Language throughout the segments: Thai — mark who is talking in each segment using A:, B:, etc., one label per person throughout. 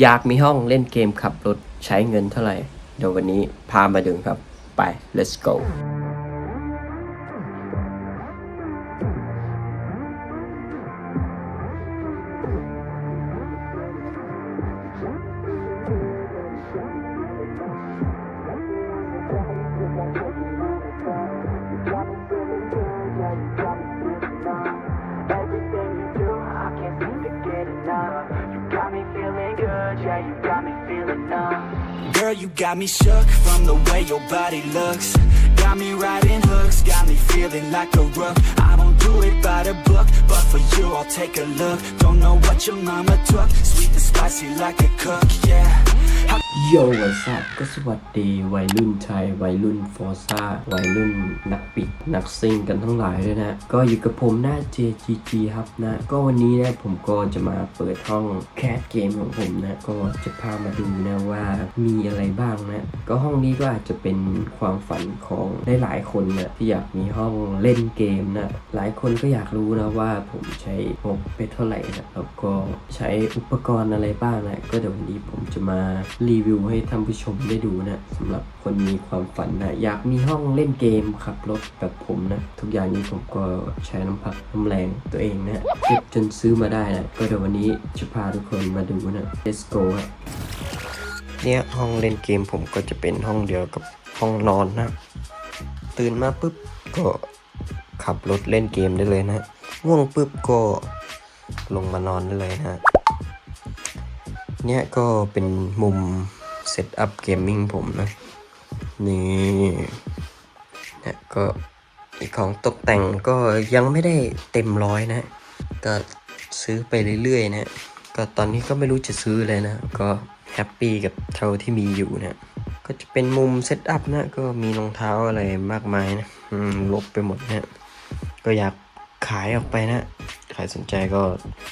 A: อยากมีห้องเล่นเกมขับรถใช้เงินเท่าไหร่ เดี๋ยววันนี้พามาดูครับ ไป let's go
B: yeah, you got me feeling numb.
C: Girl, you got me shook from the way your body looks. Got me riding hooks, got me feeling like a rook. I don't do it by the book, but for you, I'll take a look. Don't know what your mama took, sweet and spicy like a cook, yeah.
A: โยวัสดก็สวัสดีวัยรุ่นไทยวัยรุ่นฟอร์ซ่าวัยรุ่นนักปิดนักซิ่งกันทั้งหลายด้วยนะ ก็อยู่กับผมหน้า JGG ครับนะ ก็วันนี้นะผมก็จะมาเปิดห้องแคสเกมของผมนะ ก็จะพามาดูนะว่ามีอะไรบ้างนะ ก็ห้องนี้ก็อาจจะเป็นความฝันของได้หลายคนนะที่อยากมีห้องเล่นเกมนะ หลายคนก็อยากรู้นะว่าผมใช้งบไปเท่าไหร่นะแล้วก็ใช้อุปกรณ์อะไรบ้างนะก็เดี๋ยววันนี้ผมจะมารีวิวให้ท่านผู้ชมได้ดูนะสำหรับคนมีความฝันนะอยากมีห้องเล่นเกมขับรถแบบผมนะ ทุกอย่างนี้ผมก็ใช้น้ำพักน้ำแรงตัวเองนะเก็บจนซื้อมาได้นะก็เดี๋ยววันนี้จะพาทุกคนมาดูนะ let's go ฮะเนี่ยห้องเล่นเกมผมก็จะเป็นห้องเดียวกับห้องนอนนะ ตื่นมาปุ๊บก็ขับรถเล่นเกมได้เลยนะง่วงปุ๊บก็ลงมานอนได้เลยนะ เนี่ยก็เป็นมุมเซตอัพเกมมิ่งผมนะ นี่เนี่ยก็อีกของตกแต่งก็ยังไม่ได้เต็มร้อยนะ ก็ซื้อไปเรื่อยๆนะ ก็ตอนนี้ก็ไม่รู้จะซื้อเลยนะ ก็แฮปปี้กับเท่าที่มีอยู่นะ ก็จะเป็นมุมเซตอัพนะ ก็มีรองเท้าอะไรมากมายนะลบไปหมดนะ ก็อยากขายออกไปนะใครสนใจก็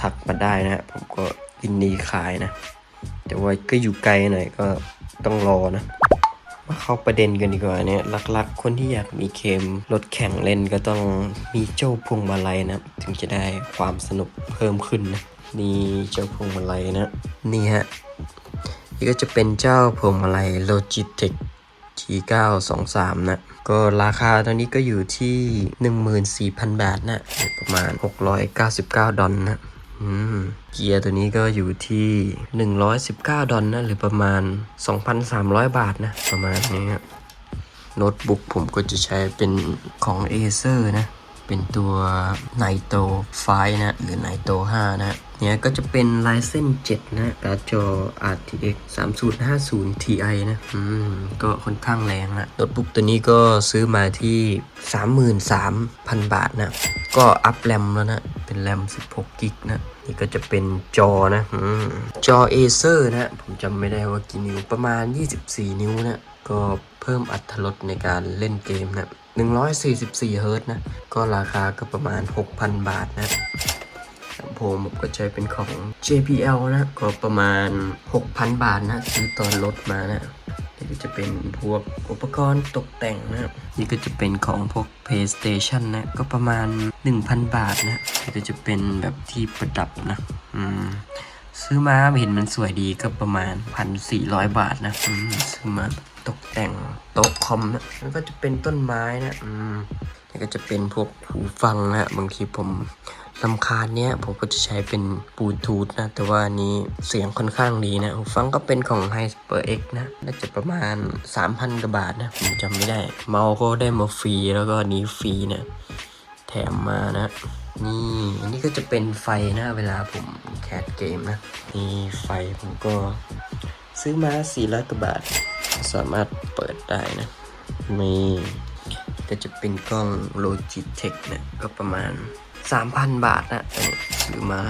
A: ทักมาได้นะ ผมก็ ยินดีขายนะ แต่ว่าก็อยู่ไกลหน่อยก็ต้องรอนะ มาเข้าประเด็นกันดีกว่าเนี่ยหลักๆ คนที่อยากมีเกมรถแข่งเล่นก็ต้องมีเจ้าพวงมาลัยนะ ถึงจะได้ความสนุกเพิ่มขึ้นนะนี่เจ้าพวงมาลัยนะ นี่ฮะนี่ก็จะเป็นเจ้าพวงมาลัย Logitech G923 นะ ก็ราคาตอนนี้ก็อยู่ที่ 14,000 บาทนะ ประมาณ 699 ดอลนะ เกียร์ตัวนี้ก็อยู่ที่ 119 ดอลนะหรือประมาณ 2,300 บาทนะ ประมาณนี้ครับโน้ตบุ๊กผมก็จะใช้เป็นของ Acer นะ เป็นตัว Nitro 5 นะ หรือ Nitro 5 นะเนี่ยก็จะเป็น Ryzen 7นะการ์ดจอ RTX 3050 Ti นะ อืม ก็ค่อนข้างแรงนะโน้ตบุ๊กตัวนี้ก็ซื้อมาที่ 33,000 บาทนะ ก็อัพแรมแล้วนะ เป็นแรม 16 กิกนะ นี่ก็จะเป็นจอนะอืมจอ Acer นะ ผมจำไม่ได้ว่ากี่นิ้ว ประมาณ 24 นิ้วนะ ก็เพิ่มอัตรถรสในการเล่นเกมนะ 144 เฮิร์ตนะ ก็ราคาก็ประมาณ 6,000 บาทนะลำโพงผมก็ใช้เป็นของ JBL นะ ก็ประมาณ 6,000 บาทนะ ซื้อตอนลดมานะ นี่ก็จะเป็นพวกอุปกรณ์ตกแต่งนะครับ นี่ก็จะเป็นของพวก PlayStation นะ ก็ประมาณ 1,000 บาทนะนี่ก็จะเป็นแบบที่ประดับนะอืมซื้อมาเห็นมันสวยดีก็ประมาณ 1,400 บาทนะอืมซื้อมาตกแต่งโต๊ะคอมนะแล้วก็จะเป็นต้นไม้นะอืมนี่ก็จะเป็นพวกหูฟังนะบางทีผม ลำคาญเนี้ยผมก็จะใช้เป็นบลูทูธนะ แต่ว่านี้เสียงค่อนข้างดีนะหูฟังก็เป็นของ HyperX นะ น่าจะประมาณ 3,000กว่าบาทนะ ผมจำไม่ได้ เมาส์ก็ได้มาฟรี แล้วก็นนี้ฟรีนะ แถมมานะ นี่ อันนี้ก็จะเป็นไฟนะ เวลาผมแคสเกมนะ นี่ไฟผมก็ซื้อมา400กว่าบาท สามารถเปิดได้นะนี่ก็จะเป็นกล้อง Logitech นะ ก็ประมาณ 3,000 บาทนะอันนี้ซื้อมา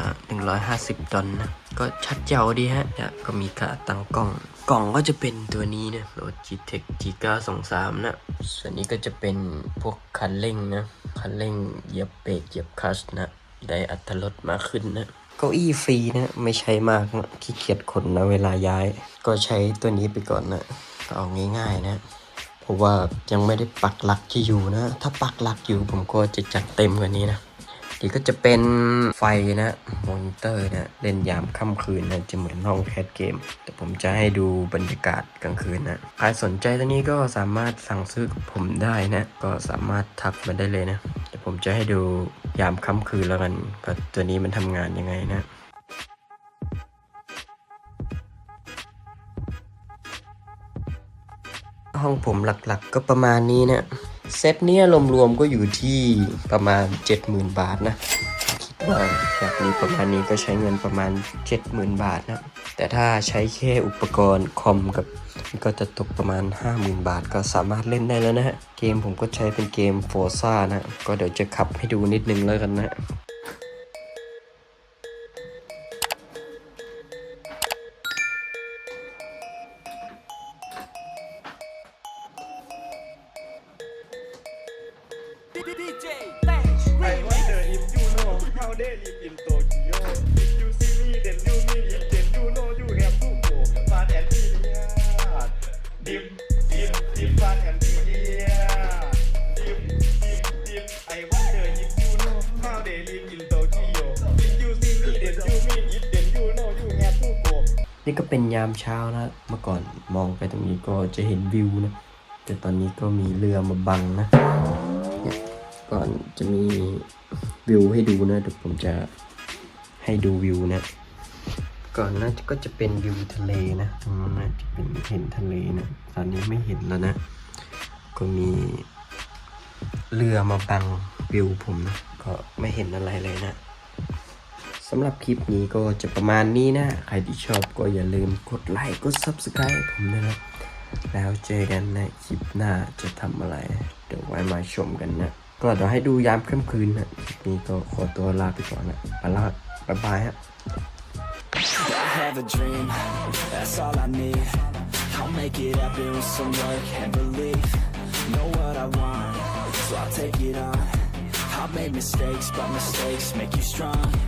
A: 150 ดอลนะ ก็ชัดเจ๋วดีฮะเนี่ยก็มีขาตั้งกล้อง กล่องก็จะเป็นตัวนี้นะ Logitech G923 นะ ส่วนนี้ก็จะเป็นพวกคันเร่งนะ คันเร่งเหยียบเบรกเหยียบคลัชนะ ได้อัตรถรสมากขึ้นนะเก้าอี้ฟรีนะ ไม่ใช้มากนะขี้เกียจขนนะเวลาย้าย ก็ใช้ตัวนี้ไปก่อนนะเอาง่ายๆนะเพราะว่ายังไม่ได้ปักหลักที่อยู่นะ ถ้าปักหลักอยู่ผมก็จะจัดเต็มกว่านี้นะ นี่ก็จะเป็นไฟนะมอนิเตอร์นะเล่นยามค่ำคืนนะจะเหมือนห้องแคสเกม แต่ผมจะให้ดูบรรยากาศกลางคืนนะใครสนใจตัวนี้ก็สามารถสั่งซื้อกับผมได้นะ ก็สามารถทักมาได้เลยนะเดี๋ยวผมจะให้ดูยามค่ำคืนแล้วกันก็ตัวนี้มันทำงานยังไงนะห้องผมหลักๆก็ประมาณนี้นะ เซตเนี้ยรวมๆก็อยู่ที่ประมาณ 70,000 บาทนะ คิดว่าแบบนี้ประมาณนี้ก็ใช้เงินประมาณ 70,000 บาทนะ แต่ถ้าใช้แค่อุปกรณ์คอมกับก็จะตกประมาณ 50,000 บาทก็สามารถเล่นได้แล้วนะฮะ เกมผมก็ใช้เป็นเกม Forza นะ ก็เดี๋ยวจะขับให้ดูนิดนึงแล้วกันนะ
D: ไอ้ว่าเธออิฟยูโน่เฮาเดลิฟอินโตเกียอิฟยูซีนี่เด่นยูนี่อิฟเด่นยูโน่ยูแฮมทูโกฟาแอนดี้เนี่ยดิมดิมดิมฟาแอ
A: น
D: ดี้เนี่ยดิมดิมดิมไอ้ว่าเธออิฟยูโน่เฮาเดลิฟอินโตเกียอิฟยูซีนี่
A: เด่
D: นยูนี่อิฟเด่นยูโน่ยูแฮมทูโก
A: นี่ก็เป็นยามเช้านะ เมื่อก่อนมองไปตรงนี้ก็จะเห็นวิวนะ แต่ตอนนี้ก็มีเรือมาบังนะ เนี่ยก่อนจะมีวิวให้ดูนะเดี๋ยวผมจะให้ดูวิวนะก่อนนะก็จะเป็นวิวทะเลนะตรงนั้นนะจะเป็นเห็นทะเลนะตอนนี้ไม่เห็นแล้วนะ ก็มีเรือมาบังวิวผมนะก็ไม่เห็นอะไรเลยนะสำหรับคลิปนี้ก็จะประมาณนี้นะ ใครที่ชอบก็อย่าลืมกดไลค์กด Subscribe ผมด้วยนะ แล้วเจอกันในคลิปหน้าจะทำอะไร เดี๋ยวไว้มาชมกันนะ ก็เดี๋ยวให้ดูยามค่ำคืนนะคลิปนี้ก็ขอตัวลาไปก่อนนะไปล้วครับบ๊ายบายฮะ
C: have a dream, that's all I need. I'll make it happen with some work and belief. Know what I want, so I'll take it on. I've made mistakes, but mistakes make you strong.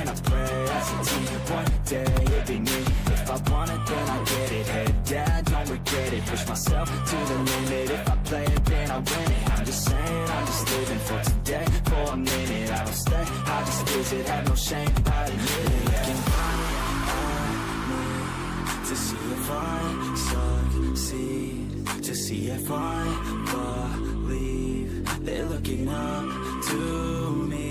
C: is it? Have no shame, I admit it Looking at me to see if I succeed. To see if I believe They're looking up to me.